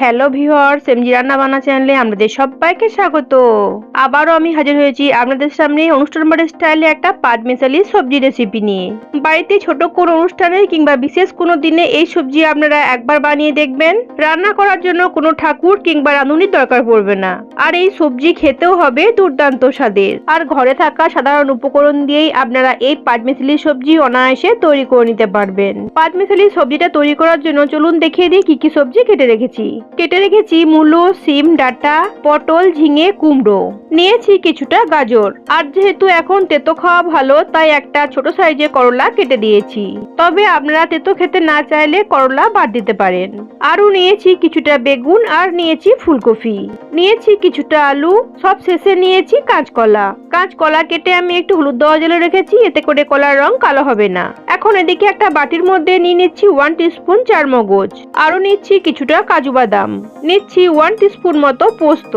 Hello viewers MG রান্না বান্না চ্যানেলে আপনাদের সবাইকে স্বাগত। আবারও আমি হাজির হয়েছি আপনাদের সামনে অনুষ্ঠান বাড়ির স্টাইলে একটা পাঁচ মেশালি সবজি রেসিপি নিয়ে। বাড়িতে ছোট কোনো অনুষ্ঠানে কিংবা বিশেষ কোনো দিনে এই সবজি আপনারা একবার বানিয়ে দেখবেন। রান্না করার জন্য কোনো ঠাকুর কিংবা রাঁধুনির দরকার পড়বে না। আর এই সবজি খেতেও হবে দুর্দান্ত স্বাদের। আর ঘরে থাকা সাধারণ উপকরণ দিয়েই আপনারা এই পাঁচ মেশালি সবজি অনায়াসে তৈরি করে নিতে পারবেন। পাঁচ মেশালি সবজিটা তৈরি করার জন্য চলুন দেখিয়ে দিই কি কি সবজি কেটে রেখেছি। কেটে রেখেছি মূলো, সিম, ডাটা, পটল, ঝিঙে, কুমড়ো। নিয়েছি কিছুটা গাজর। আর যেহেতু এখন তেতো খাওয়া ভালো, তাই একটা ছোট সাইজে করলা কেটে দিয়েছি। তবে আপনারা তেতো খেতে না চাইলে করলা বাদ দিতে পারেন। আরও নিয়েছি কিছুটা বেগুন আর নিয়েছি ফুলকপি। নিয়েছি কিছুটা আলু, সব শেষে নিয়েছি কাঁচকলা। কাঁচকলা কেটে আমি একটু হলুদ দেওয়া জলে রেখেছি, এতে করে কলার রং কালো হবে না। এখন এদিকে একটা বাটির মধ্যে নিয়ে নিচ্ছি ওয়ান টিস্পুন চার মগজ আরও নিচ্ছি কিছুটা কাজু বাদাম। নিচ্ছি ওয়ান টিস্পুন মতো পোস্ত।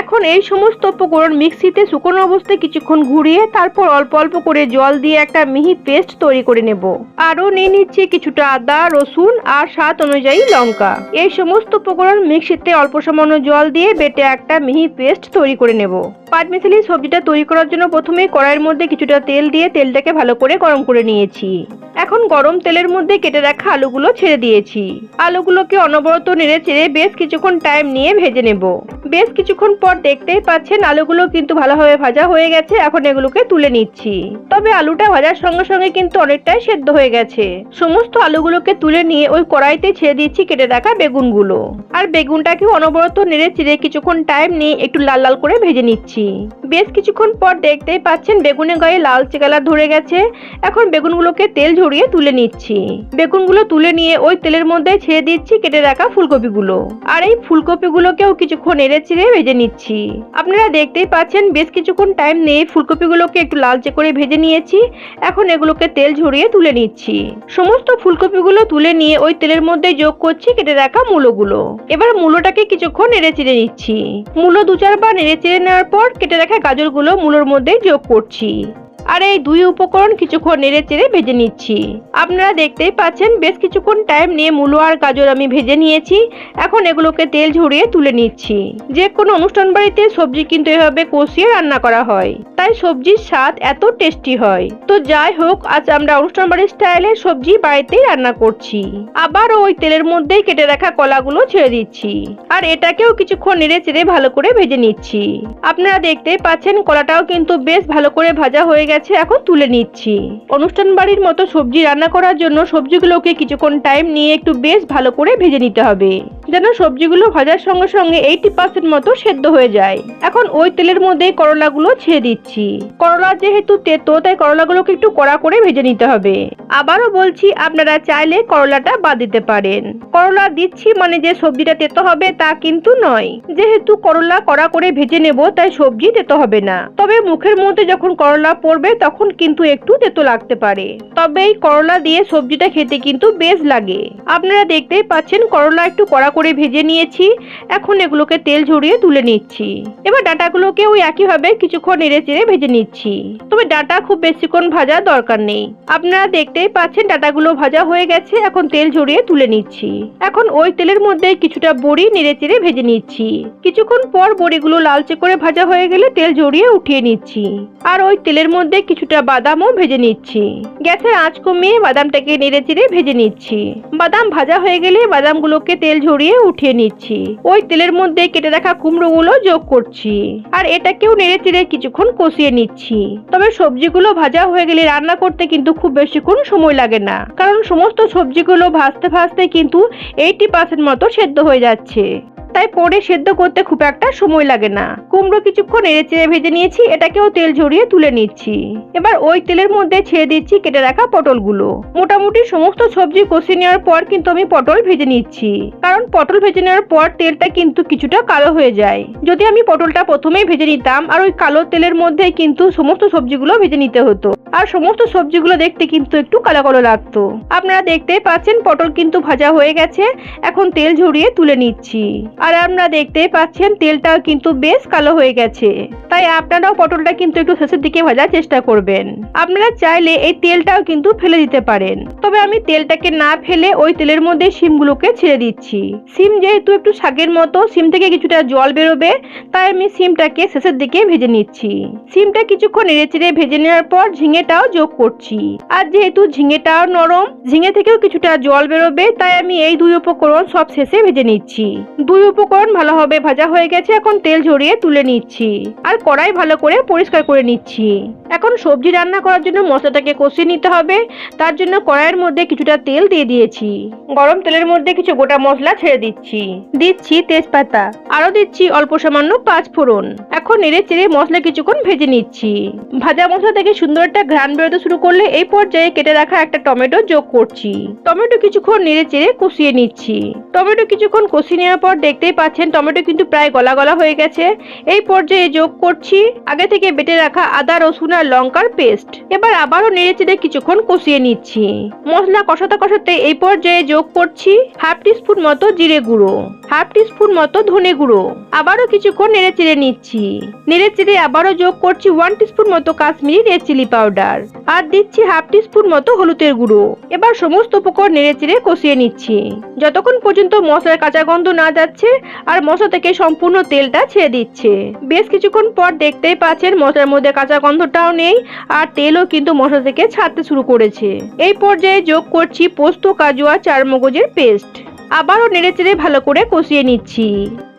এখন এই সমস্ত উপকরণ মিক্সিতে শুকনো অবস্থায় কিছুক্ষণ ঘুরিয়ে তারপর অল্প অল্প করে জল দিয়ে একটা মিহি পেস্ট তৈরি করে নেব। আরও নিয়ে নিচ্ছি কিছুটা আদা, রসুন আর স্বাদ অনুযায়ী লঙ্কা। এই সমস্ত উপকরণ মিক্সিতে অল্প সামান্য জল দিয়ে বেটে একটা মিহি পেস্ট তৈরি করে নেব। পাঁচমিশালি সবজিটা তৈরি করার জন্য প্রথমে কড়াইয়ের মধ্যে কিছুটা তেল দিয়ে তেলটাকে ভালো করে গরম করে নিয়েছি। এখন গরম তেলের মধ্যে কেটে রাখা আলুগুলো ছেড়ে দিয়েছি। আলুগুলোকে অনবরত নেড়ে চেড়ে বেশ কিছুক্ষণ টাইম নিয়ে ভেজে নেব। বেশ কিছুক্ষণ পর দেখতেই পাচ্ছেন আলুগুলো কিন্তু ভালোভাবে ভাজা হয়ে গেছে। এখন এগুলোকে তুলে নিচ্ছি। তবে আলুটা ভাজার সঙ্গে সঙ্গে কিন্তু অনেকটাই সেদ্ধ হয়ে গেছে। সমস্ত আলুগুলোকে তুলে নিয়ে ওই কড়াইতে ছেড়ে দিচ্ছি কেটে রাখা বেগুনগুলো। আর বেগুনটাকে অনবরত নেড়ে চেড়ে কিছুক্ষণ টাইম নিয়ে একটু লাল লাল করে ভেজে নিচ্ছি। বেশ কিছুক্ষণ পর দেখতেই পাচ্ছেন বেগুনের গায়ে লালচে কালার ধরে গেছে। এখন বেগুনগুলোকে তেল ঝরিয়ে তুলে নিচ্ছি। বেগুনগুলো তুলে নিয়ে ওই তেলের মধ্যে ছেড়ে দিচ্ছি কেটে রাখা ফুলকপিগুলো। আর এই ফুলকপিগুলোকেও কিছুক্ষণ নেড়ে চেড়ে ভেজে নিচ্ছি। আপনারা দেখতেই পাচ্ছেন, বেশ কিছুক্ষণ টাইম নিয়ে ফুলকপিগুলোকে একটু লালচে করে ভেজে নিয়েছি। এখন এগুলোকে তেল ঝরিয়ে তুলে নিচ্ছি। সমস্ত ফুলকপিগুলো তুলে নিয়ে ওই তেলের মধ্যে যোগ করছি কেটে রাখা মূলোগুলো। এবার মূলোটাকে কিছুক্ষণ নেড়ে চেড়ে নিচ্ছি। মূলো দু চারবার নেড়ে চেড়ে নেওয়ার পর কেটে রাখা গাজরগুলো মূলোর মধ্যে যোগ করছি। আর এই দুই উপকরণ কিছুক্ষণ নেড়ে চেড়ে ভেজে নিচ্ছি। আপনারা দেখতেই পাচ্ছেন, বেশ কিছুক্ষণ টাইম নিয়ে মূলো আর গাজর আমি ভেজে নিয়েছি। এখন এগুলোকে তেল ঝরিয়ে তুলে নিচ্ছি। যে কোনো অনুষ্ঠান বাড়িতে সবজি কিন্তু এভাবে কষিয়ে রান্না করা হয়। তাই সবজির স্বাদ এত টেস্টি হয়। তো যাই হোক, আজ আমরা অনুষ্ঠান বাড়ির স্টাইলে সবজি বাড়িতেই রান্না করছি। আবার ওই তেলের মধ্যেই কেটে রাখা কলাগুলো ছেড়ে দিচ্ছি। আর এটাকেও কিছুক্ষণ নেড়ে চেড়ে ভালো করে ভেজে নিচ্ছি। আপনারা দেখতেই পাচ্ছেন, কলাটাও কিন্তু বেশ ভালো করে ভাজা হয়ে গেছে। এখন তুলে নিচ্ছি। অনুষ্ঠান বাড়ির মতো সবজি রান্না করার জন্য সবজিগুলোকে কিছুক্ষণ টাইম নিয়ে একটু বেশ ভালো করে ভেজে নিতে হবে, যেন সবজিগুলো ভাজার সঙ্গে সঙ্গে এইটি পার্সেন্ট মতো সেদ্ধ হয়ে যায়। এখন ওই তেলের মধ্যে করলাগুলো ছেড়ে দিচ্ছি। করলা যেহেতু তেতো, তাই করলাগুলোকে একটু কড়া করে ভেজে নিতে হবে। আবারও বলছি, আপনারা চাইলে করলাটা বাদ দিতে পারেন। করলা দিচ্ছি মানে যে সবজিটা তেতো হবে তা কিন্তু নয়। যেহেতু করলা কড়া করে ভেজে নেব, তাই সবজি তেতো হবে না। তবে মুখের মধ্যে যখন করলা পড়বে তখন কিন্তু একটু তেতো লাগতে পারে। তবে এই করলা দিয়ে সবজিটা খেতে কিন্তু বেশ লাগে। আপনারা দেখতেই পাচ্ছেন, করলা একটু কড়া করে ভেজে নিয়েছি। এখন এগুলোকে তেল ঝরিয়ে তুলে নিচ্ছি। এবার ডাটাগুলোকে ওই একইভাবে কিছুক্ষণ নেড়ে চেড়ে ভেজে নিচ্ছি। তবে ডাটা খুব বেশিক্ষণ ভাজা দরকার নেই। আপনারা দেখতেই পাচ্ছেন, ডাটাগুলো ভাজা হয়ে গেছে। এখন তেল ঝরিয়ে তুলে নিচ্ছি। এখন ওই তেলের মধ্যে কিছুটা বড়ি নেড়ে চেড়ে ভেজে নিচ্ছি। কিছুক্ষণ পর বড়িগুলো লালচে করে ভাজা হয়ে গেলে তেল ঝরিয়ে উঠিয়ে নিচ্ছি। আর ওই তেলের মধ্যে কিছুটা বাদামও ভেজে নিচ্ছি। গ্যাসের আঁচ কমিয়ে বাদামটাকে নেড়ে চেড়ে ভেজে নিচ্ছি। বাদাম ভাজা হয়ে গেলে বাদামগুলোকে তেল ঝরিয়ে উঠিয়ে নিচ্ছি। ওই তেলের মধ্যে কেটে রাখা কুমড়োগুলো যোগ করছি। আর এটাকেও নেড়ে চেড়ে কিছুক্ষণ কষিয়ে নিচ্ছি। তবে সবজিগুলো ভাজা হয়ে গেলে রান্না করতে কিন্তু খুব বেশিক্ষণ সময় লাগে না। কারণ সমস্ত সবজিগুলো ভাজতে ভাজতে কিন্তু এইটি পার্সেন্ট মতো সেদ্ধ হয়ে যাচ্ছে। তাই পরে সেদ্ধ করতে খুব একটা সময় লাগে না। কুমড়ো কিছুক্ষণ এড়ে চেড়ে ভেজে নিয়েছি, এটাকেও তেল ঝরিয়ে তুলে নিচ্ছি। এবার ওই তেলের মধ্যে ছেড়ে দিচ্ছি কেটে রাখা পটলগুলো। মোটামুটি সমস্ত সবজি কষিয়ে নেওয়ার পর কিন্তু আমি পটল ভেজে নিচ্ছি। কারণ পটল ভেজে নেওয়ার পর তেলটা কিন্তু কিছুটা কালো হয়ে যায়। যদি আমি পটলটা প্রথমেই ভেজে নিতাম, আর ওই কালো তেলের মধ্যে কিন্তু সমস্ত সবজিগুলো ভেজে নিতে হতো। আর সমস্ত সবজিগুলো দেখতে কিন্তু একটু কালো কালো লাগতো। আপনারা দেখতেই পাচ্ছেন, পটল কিন্তু ভাজা হয়ে গেছে। এখন তেল ঝরিয়ে তুলে নিচ্ছি। আর আমরা দেখতেই পাচ্ছেন তেলটাও কিন্তু বেশ কালো হয়ে গেছে। তাই আপনারাও পটলটা কিন্তু একটু শেষের দিকে ভাজার চেষ্টা করবেন। আপনারা চাইলে এই তেলটাও কিন্তু ফেলে দিতে পারেন। তবে আমি তেলটাকে না ফেলে ওই তেলের মধ্যে সিমগুলোকে ছেড়ে দিচ্ছি। সিম যেহেতু একটু শাকের মতো সিম থেকে কিছুটা জল বেরোবে, তাই আমি সিমটাকে শেষের দিকে ভেজে নিচ্ছি। সিমটা কিছুক্ষণ নেড়েচেড়ে ভেজে নেওয়ার পর ঝিঙেটাও যোগ করছি। আর যেহেতু ঝিঙেটাও নরম, ঝিঙে থেকেও কিছুটা জল বেরোবে, তাই আমি এই দুই উপকরণ সব শেষে ভেজে নিচ্ছি। দুই উপকরণ ভালোভাবে ভাজা হয়ে গেছে, এখন তেল ঝরিয়ে তুলে নিচ্ছি। আর কড়াই ভালো করে পরিষ্কার করে নিচ্ছি। এখন সবজি রান্না করার জন্য মশলাটাকে কষিয়ে নিতে হবে। তার জন্য কড়াইয়ের মধ্যে কিছুটা তেল দিয়ে দিয়েছি। গরম তেলের মধ্যে কিছু গোটা মশলা ছেড়ে দিচ্ছি। দিচ্ছি তেজপাতা। আরও দিচ্ছি অল্প সামান্য পাঁচ ফোড়ন। এখন নেড়ে চেড়ে মশলা কিছুক্ষণ ভেজে নিচ্ছি। ভাজা মশলা থেকে সুন্দর একটা ঘ্রাণ বেরোতে শুরু করলে এই পর্যায়ে কেটে রাখা একটা টমেটো যোগ করছি। টমেটো কিছুক্ষণ নেড়ে চেড়ে কষিয়ে নিচ্ছি। টমেটো কিছুক্ষণ কষিয়ে নেওয়ার পর দেখতেই পাচ্ছেন, টমেটো কিন্তু প্রায় গলা গলা হয়ে গেছে। এই পর্যায়ে যোগ করছি, আগে থেকে বেটে রাখা আদা, রসুন আর লঙ্কার পেস্ট। এবার আবারও নেড়ে চেড়ে কিছুক্ষণ কষিয়ে নিচ্ছি। মশলা কষাতে কষাতে এই পর্যায়ে যোগ করছি হাফ টিস্পুন মতো জিরে গুঁড়ো, হাফ টিস্পুন মতো ধনে গুঁড়ো। আবারও কিছুক্ষণ নেড়ে চেড়ে নিচ্ছি। নেড়ে চেড়ে আবারও যোগ করছি ওয়ান টিস্পুন মতো কাশ্মীরি রেড চিলি পাউডার আর দিচ্ছি হাফ টিস্পুন মতো হলুদের গুঁড়ো। এবার সমস্ত উপকরণ নেড়ে চেড়ে কষিয়ে নিচ্ছি। যতক্ষণ পর্যন্ত মশলার কাঁচা গন্ধ না যাচ্ছে আর মশলা থেকে সম্পূর্ণ তেলটা ছেড়ে দিচ্ছে। বেশ কিছুক্ষণ পর দেখতেই পাচ্ছেন মশলার মধ্যে কাঁচা গন্ধটাও নেই আর তেলও কিন্তু মশলা থেকে ছাড়তে শুরু করেছে। এই পর্যায়ে যোগ করছি পোস্ত, কাজু আর চারমগজের পেস্ট। আবারও নেড়ে চেড়ে ভালো করে কষিয়ে নিচ্ছি।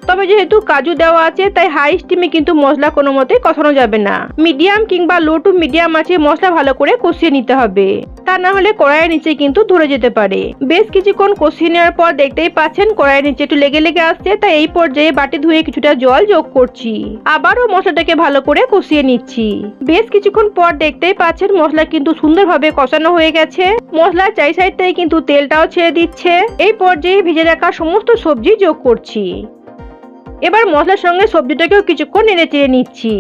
তবে যেহেতু কাজু দেওয়া আছে, তাই হাই স্টিমে কিন্তু মশলা কোনো মতে কষানো যাবে না। মিডিয়াম কিংবা লো টু মিডিয়াম আছে, মশলা ভালো করে কষিয়ে নিতে হবে। তা না হলে কড়াইয়ের নিচে কিন্তু ধরে যেতে পারে। বেশ কিছুক্ষণ কষিয়ে নেওয়ার পর দেখতেই পাচ্ছেন কড়াইয়ের নিচে একটু লেগে লেগে আসছে, তাই এই পর্যায়ে বাটি ধুয়ে কিছুটা জল যোগ করছি। আবারও মশলাটাকে ভালো করে কষিয়ে নিচ্ছি। বেশ কিছুক্ষণ পর দেখতেই পাচ্ছেন মশলা কিন্তু সুন্দরভাবে কষানো হয়ে গেছে। মশলার চাই সাইড থেকে কিন্তু তেলটাও ছেড়ে দিচ্ছে। এই পর্যায়ে ভেজে রাখা সমস্ত সবজি যোগ করছি। এবার মশলার সঙ্গে সবজিটাকেও কিছুক্ষণ নেড়ে চেড়ে নিচ্ছি।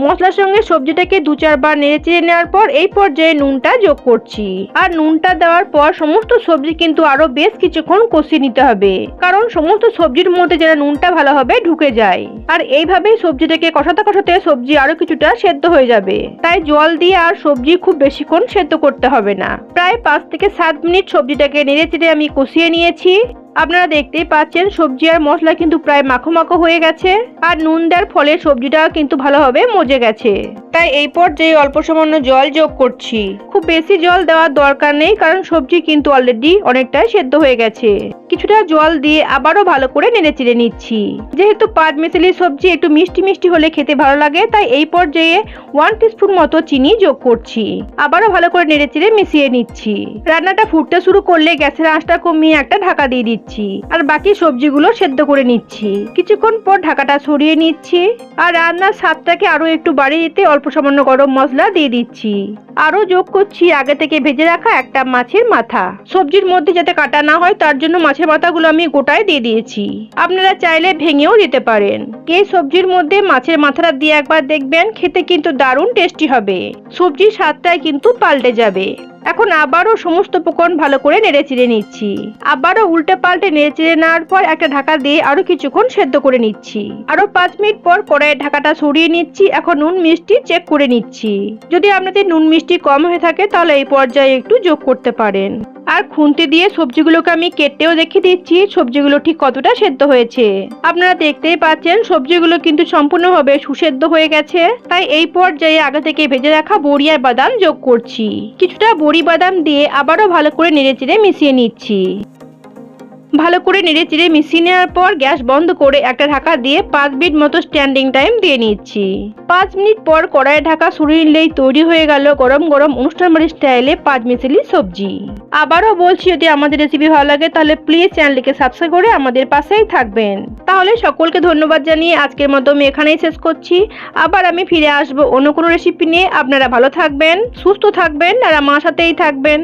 মশলার সঙ্গে সবজিটাকে দু চারবার নেড়ে চেড়ে নেওয়ার পর এই পর্যায়ে নুনটা যোগ করছি। আর নুনটা দেওয়ার পর সমস্ত সবজি কিন্তু আরও বেশ কিছুক্ষণ কষিয়ে নিতে হবে। কারণ সমস্ত সবজির মধ্যে যেন নুনটা ভালোভাবে ঢুকে যায়। আর এইভাবেই সবজিটাকে কষাতে কষাতে সবজি আরও কিছুটা সেদ্ধ হয়ে যাবে। তাই জল দিয়ে আর সবজি খুব বেশিক্ষণ সেদ্ধ করতে হবে না। প্রায় পাঁচ থেকে সাত মিনিট সবজিটাকে নেড়ে চেড়ে আমি কষিয়ে নিয়েছি। আপনারা দেখতেই পাচ্ছেন, সবজি আর মশলা কিন্তু প্রায় মাখো মাখো হয়ে গেছে। আর নুন দেওয়ার ফলে সবজিটা কিন্তু ভালোভাবে মজে গেছে। তাই এই পর্যায়ে অল্প সামান্য জল যোগ করছি। খুব বেশি জল দেওয়ার দরকার নেই, কারণ সবজি কিন্তু অলরেডি অনেকটাই সেদ্ধ হয়ে গেছে। কিছুটা জল দিয়ে আবারও ভালো করে নেড়ে চেড়ে নিচ্ছি। যেহেতু পাঁচ মেশালি সবজি একটু মিষ্টি মিষ্টি হলে খেতে ভালো লাগে, তাই এই পর্যায়ে ওয়ান টিস্পুন মতো চিনি যোগ করছি। আবারও ভালো করে নেড়ে চেড়ে মিশিয়ে নিচ্ছি। রান্নাটা ফুটতে শুরু করলে গ্যাসের আঁচটা কমিয়ে একটা ঢাকা দিয়ে দিচ্ছি। আর বাকি সবজিগুলো সেদ্ধ করে নিচ্ছি। কিছুক্ষণ পর ঢাকাটা সরিয়ে নিচ্ছি। আর রান্নার স্বাদটাকে আরও একটু বাড়িয়ে দিতে অল্প সামান্য গরম মশলা দিয়ে দিচ্ছি। আরও যোগ করছি, আগে থেকে ভেজে রাখা একটা মাছের মাথা। সবজির মধ্যে যাতে কাটা না হয়, তার জন্য মাছের মাথাগুলো আমি গোটায় দিয়ে দিয়েছি। আপনারা চাইলে ভেঙেও দিতে পারেন। এই সবজির মধ্যে মাছের মাথাটা দিয়ে একবার দেখবেন, খেতে কিন্তু দারুণ টেস্টি হবে। সবজির স্বাদটাই কিন্তু পাল্টে যাবে। এখন আবারও সমস্ত উপকরণ ভালো করে নেড়ে চিড়ে নিচ্ছি। আবারও উল্টে পাল্টে নেড়ে চিড়ে নেওয়ার পর একটা ঢাকা দিয়ে আরও কিছুক্ষণ সেদ্ধ করে নিচ্ছি। আরও পাঁচ মিনিট পর কড়াইয়ের ঢাকাটা সরিয়ে নিচ্ছি। এখন নুন মিষ্টি চেক করে নিচ্ছি। যদি আপনাদের নুন মিষ্টি কম হয়ে থাকে তাহলে এই পর্যায়ে একটু যোগ করতে পারেন। আর খুন্তি দিয়ে সবজিগুলোকে আমি কেটেও দেখে দিচ্ছি, সবজিগুলো ঠিক কতটা সেদ্ধ হয়েছে। আপনারা দেখতেই পাচ্ছেন, সবজিগুলো কিন্তু সম্পূর্ণভাবে সুসেদ্ধ হয়ে গেছে। তাই এই পর্যায়ে আগে থেকে ভেজে রাখা বড়ি আর বাদাম যোগ করছি। কিছুটা বড়ি বাদাম দিয়ে আবারও ভালো করে নেড়ে চেড়ে মিশিয়ে নিচ্ছি। ভালো করে নেড়ে চিড়ে মিশিয়ে নেওয়ার পর গ্যাস বন্ধ করে একটা ঢাকা দিয়ে পাঁচ মিনিট মতো স্ট্যান্ডিং টাইম দিয়ে নিচ্ছি। পাঁচ মিনিট পর কড়াইয়ে ঢাকা সরিয়ে নিলেই তৈরি হয়ে গেল গরম গরম অনুষ্ঠান বাড়ির স্টাইলে পাঁচ মিশালি সবজি। আবারও বলছি, যদি আমাদের রেসিপি ভালো লাগে তাহলে প্লিজ চ্যানেলটিকে সাবস্ক্রাইব করে আমাদের পাশেই থাকবেন। তাহলে সকলকে ধন্যবাদ জানিয়ে আজকের মতো আমি এখানেই শেষ করছি। আবার আমি ফিরে আসব অন্য কোনো রেসিপি নিয়ে। আপনারা ভালো থাকবেন, সুস্থ থাকবেন আর আমার সাথেই থাকবেন।